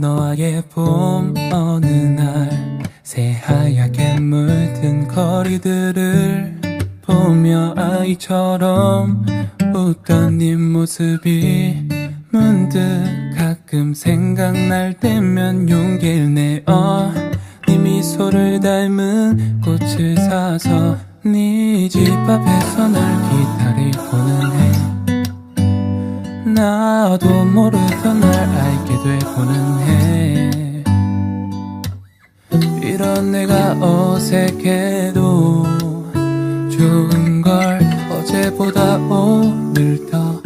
너와의 봄 어느 날 새하얗게 물든 거리들을 보며 아이처럼 웃던 네 모습이 문득 가끔 생각날 때면 용기를 내어 네 미소를 닮은 꽃을 사서 네 집 앞에서 널 기다리고는 해 나도 모르던 날 알게 되고는 해. 이런 내가 어색해도 좋은 걸 어제보다 오늘 더.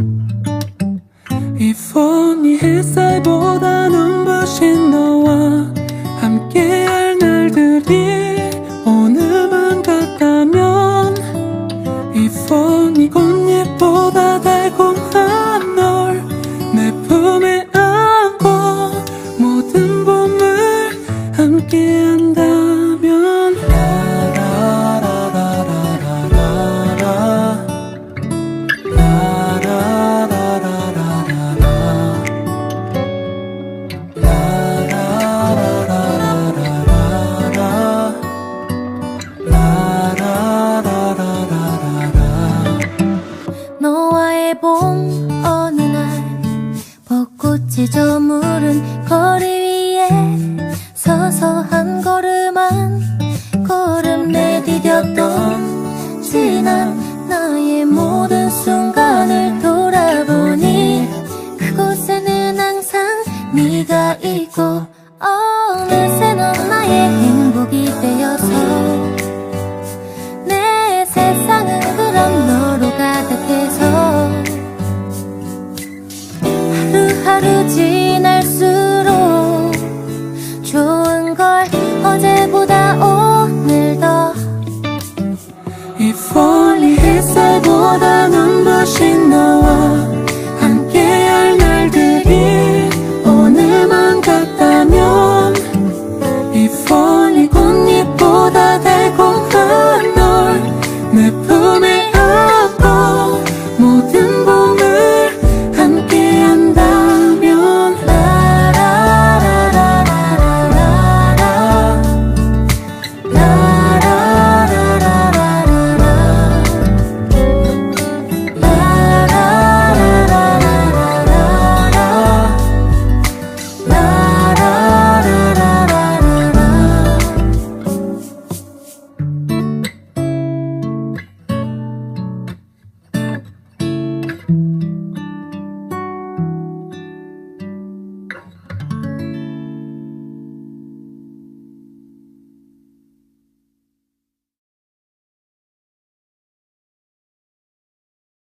이번이 햇살보다 눈부신 너와 함께할 날들이 오늘만 같다면 이번이 봄 어느 날 벚꽃이 저무른 거리 햇살보다 눈부신 너와